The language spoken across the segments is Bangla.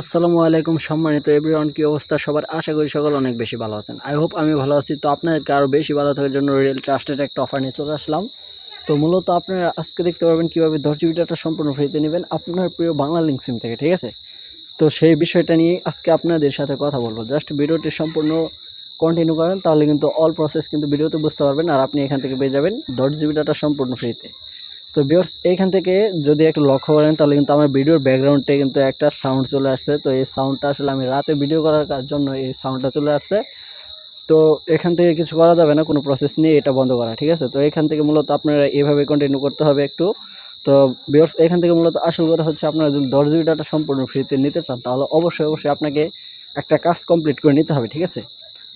আসসালামু আলাইকুম সম্মানিত এভরিওয়ান কি অবস্থা? সবার আশা করি সকল অনেক বেশি ভালো আছেন। আই হোপ আমি ভালো আছি। তো আপনাদেরকে আরও বেশি ভালো থাকার জন্য রিয়েল ট্রাস্টেড একটা অফার নিয়ে চলে আসলাম। তো মূলত আপনারা আজকে দেখতে পারবেন কীভাবে দশ জিবি ডাটা সম্পূর্ণ ফ্রিতে নেবেন আপনার প্রিয় বাংলা লিঙ্ক সিম থেকে, ঠিক আছে? তো সেই বিষয়টা নিয়ে আজকে আপনাদের সাথে কথা বলব। জাস্ট ভিডিওটি সম্পূর্ণ কন্টিনিউ করেন, তাহলে কিন্তু অল প্রসেস কিন্তু ভিডিওতে বুঝতে পারবেন, আর আপনি এখান থেকে পেয়ে যাবেন দশ জিবি ডাটা সম্পূর্ণ ফ্রিতে। তো বিয়ার্স এইখান থেকে যদি একটু লক্ষ্য করেন, তাহলে কিন্তু আমার ভিডিওর ব্যাকগ্রাউন্ডে কিন্তু একটা সাউন্ড চলে আসছে। তো এই সাউন্ডটা আসলে আমি রাতে ভিডিও করার জন্য এই সাউন্ডটা চলে আসছে। তো এখান থেকে কিছু করা যাবে না, কোনো প্রসেস নিয়ে এটা বন্ধ করা, ঠিক আছে? তো এখান থেকে মূলত আপনারা এভাবে কন্টিনিউ করতে হবে একটু। তো বিয়ার্স এখান থেকে মূলত আসল কথা হচ্ছে, আপনারা যদি দশ জিবি ডাটা সম্পূর্ণ ফ্রিতে নিতে চান, তাহলে অবশ্যই অবশ্যই আপনাকে একটা কাজ কমপ্লিট করে নিতে হবে, ঠিক আছে?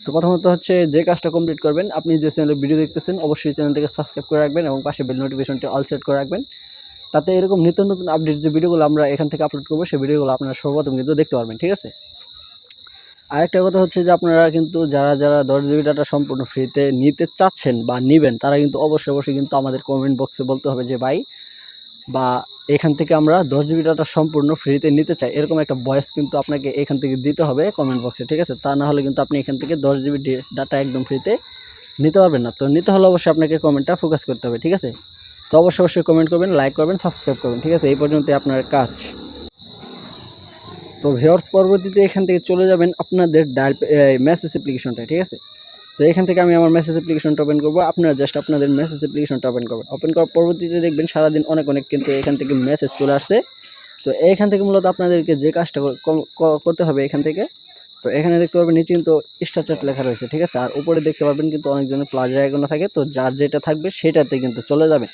তো প্রথমত হচ্ছে যে কাজটা কমপ্লিট করবেন, আপনি যে চ্যানেলে ভিডিও দেখতেছেন, অবশ্যই চ্যানেলটিকে সাবস্ক্রাইব করে রাখবেন এবং পাশে বেল নোটিফিকেশনটি অল সেট করে রাখবেন। তাতে এরকম নিত্য নতুন আপডেট যে ভিডিওগুলো আমরা এখান থেকে আপলোড করব, সেই ভিডিওগুলো আপনারা সর্বপ্রথম কিন্তু দেখতে পারবেন, ঠিক আছে? আরেকটা কথা হচ্ছে যে আপনারা কিন্তু যারা যারা দশ জিবি ডাটা সম্পূর্ণ ফ্রিতে নিতে চাচ্ছেন বা নেবেন, তারা কিন্তু অবশ্যই অবশ্যই কিন্তু আমাদের কমেন্ট বক্সে বলতে হবে যে, ভাই, বা এখান থেকে আমরা দশ জিবি ডাটা সম্পূর্ণ ফ্রিতে নিতে চাই। এরকম একটা বয়স কিন্তু আপনাকে এখান থেকে দিতে হবে কমেন্ট বক্সে ঠিক আছে? তা না হলে কিন্তু আপনি এখান থেকে দশ জিবি ডাটা একদম ফ্রিতে নিতে পারবেন না। তো নিতে হলে অবশ্যই আপনাকে কমেন্টটা ফোকাস করতে হবে, ঠিক আছে? তো অবশ্যই অবশ্যই কমেন্ট করবেন লাইক করবেন সাবস্ক্রাইব করবেন, ঠিক আছে? এই পর্যন্তই আপনার কাজ। তো ভিওর্স পরবর্তীতে এখান থেকে চলে যাবেন আপনাদের ডায়াল মেসেজ অ্যাপ্লিকেশনটা ঠিক আছে? তো এখান থেকে আমি আমার মেসেজ অ্যাপ্লিকেশনটা ওপেন করব। আপনারা জাস্ট আপনাদের মেসেজ অ্যাপ্লিকেশনটা ওপেন করবেন। ওপেন করার পরবর্তীতে দেখবেন সারাদিন অনেক অনেক কিন্তু এখান থেকে মেসেজ চলে আসছে। তো এখান থেকে মূলত আপনাদেরকে যে কাজটা করতে হবে এখান থেকে, তো এখানে দেখতে পারবেন নিচে কিন্তু স্টারচার্ট লেখা রয়েছে, ঠিক আছে? আর উপরে দেখতে পারবেন কিন্তু অনেকজনের প্লাজা আইকনও থাকে, তো যার যেটা থাকবে সেটাতে কিন্তু চলে যাবেন।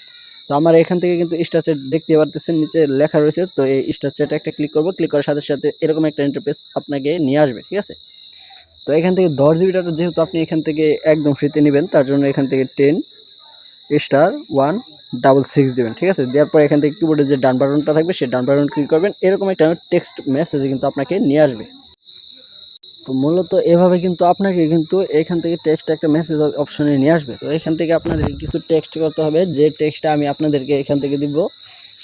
তো আমার এখান থেকে কিন্তু স্টারচার্ট দেখতে পারতেছেন, নিচে লেখা রয়েছে, তো এই স্টারচার্টে একটা ক্লিক করব। ক্লিক করার সাথে সাথে এরকম একটা ইন্টারফেস আপনাকে নিয়ে আসবে, ঠিক আছে? তো এখান থেকে দশ জিবি ডাটা যেহেতু আপনি এখান থেকে একদম ফ্রিতে নেবেন, তার জন্য এখান থেকে ten star one double six দেবেন, ঠিক আছে? দেওয়ার পর এখান থেকে কিবোর্ডে যে ডান বাটনটা থাকবে, সেই ডান বাটন ক্লিক করবেন, এরকম একটা টেক্সট মেসেজ কিন্তু আপনাকে নিয়ে আসবে। তো মূলত এভাবে কিন্তু আপনাকে কিন্তু এখান থেকে টেক্সট একটা মেসেজ অপশনে নিয়ে আসবে। তো এখান থেকে আপনাদের কিছু টেক্সট করতে হবে, যে টেক্সটটা আমি আপনাদেরকে এখান থেকে দিব,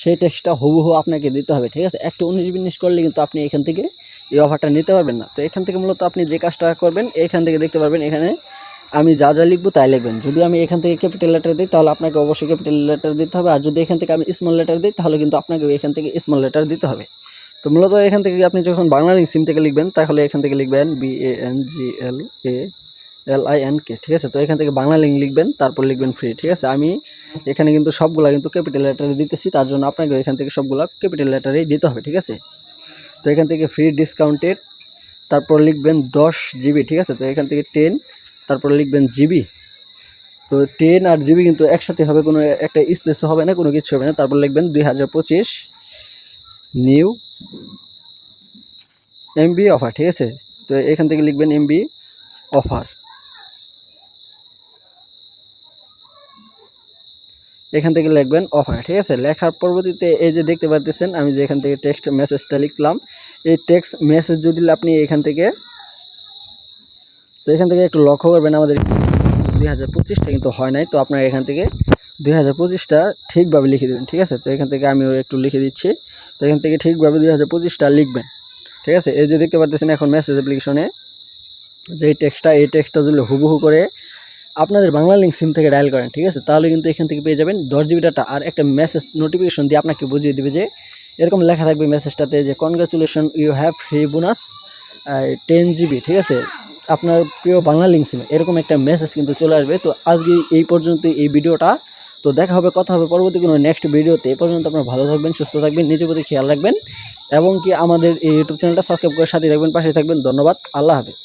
সেই টেক্সটটা হুবহু আপনাকে দিতে হবে, ঠিক আছে? একটু উনিশ বিনিশ করলে কিন্তু আপনি এখান থেকে এই অফারটা নিতে পারবেন না। তো এখান থেকে মূলত আপনি যে কাজটা করবেন, এখান থেকে দেখতে পারবেন এখানে আমি যা যা লিখব তাই লিখবেন। যদি আমি এখান থেকে ক্যাপিটাল লেটার দিই, তাহলে আপনাকে অবশ্যই ক্যাপিটাল লেটার দিতে হবে। আর যদি এখান থেকে আমি স্মল লেটার দিই, তাহলে কিন্তু আপনাকে এখান থেকে স্মল লেটার দিতে হবে। তো মূলত এখান থেকে আপনি যখন বাংলা লিঙ্ক সিম থেকে লিখবেন, তাহলে এখান থেকে লিখবেন B A N G L A L I N K ঠিক আছে? তো এখান থেকে বাংলা লিঙ্ক লিখবেন, তারপর লিখবেন ফ্রি ঠিক আছে? আমি এখানে কিন্তু সবগুলা কিন্তু ক্যাপিটাল লেটারে দিতেছি, তার জন্য আপনাকে এখান থেকে সবগুলা ক্যাপিটাল লেটারেই দিতে হবে, ঠিক আছে? তো এখান থেকে ফ্রি ডিসকাউন্টেড তারপর লিখবেন দশ জিবি ঠিক আছে? তো এখান থেকে টেন তারপর লিখবেন জিবি তো টেন আর জিবি কিন্তু একসাথে হবে, কোনো একটা স্পেস হবে না, কোনো কিছু হবে না। তারপর লিখবেন দুই হাজার পঁচিশ নিউ এমবি অফার ঠিক আছে? তো এখান থেকে লিখবেন এমবি অফার এখান থেকে লিখবেন অফার ঠিক আছে? লেখার পরবর্তীতে এই যে দেখতে পারতেছেন, আমি যে এখান থেকে টেক্সট মেসেজটা লিখলাম, এই টেক্সট মেসেজ যদি আপনি এখান থেকে, তো এখান থেকে একটু লক্ষ্য করবেন, আমাদের দুই হাজার পঁচিশটা কিন্তু হয় নাই, তো আপনার এখান থেকে দুই হাজার পঁচিশটা ঠিকভাবে লিখে দেবেন, ঠিক আছে? তো এখান থেকে আমিও একটু লিখে দিচ্ছি, তো এখান থেকে ঠিকভাবে দুই হাজার পঁচিশটা লিখবেন, ঠিক আছে? এই যে দেখতে পারতেছেন এখন মেসেজ অ্যাপ্লিকেশনে যে টেক্সটটা এই টেক্সটটা যদি হুবহু করে আপনাদের বাংলা লিঙ্ক সিম থেকে ডায়াল করেন, ঠিক আছে? তাহলে কিন্তু এখান থেকে পেয়ে যাবেন দশ জিবি ডাটা আর একটা মেসেজ নোটিফিকেশন দিয়ে আপনাকে বুঝিয়ে দেবে যে, এরকম লেখা থাকবে মেসেজটাতে যে congratulation you have free bonus ten GB ঠিক আছে? আপনার প্রিয় বাংলা লিঙ্ক সিমে এরকম একটা মেসেজ কিন্তু চলে আসবে। তো আজকে এই পর্যন্ত এই ভিডিওটা। তো দেখা হবে, কথা হবে পরবর্তী কোনো নেক্সট ভিডিওতে। এই পর্যন্ত আপনারা ভালো থাকবেন, সুস্থ থাকবেন, নিজের প্রতি খেয়াল রাখবেন। এবং কি আমাদের এই ইউটিউব চ্যানেলটা সাবস্ক্রাইব করে সাথে থাকবেন, পাশে থাকবেন। ধন্যবাদ, আল্লাহ হাফেজ।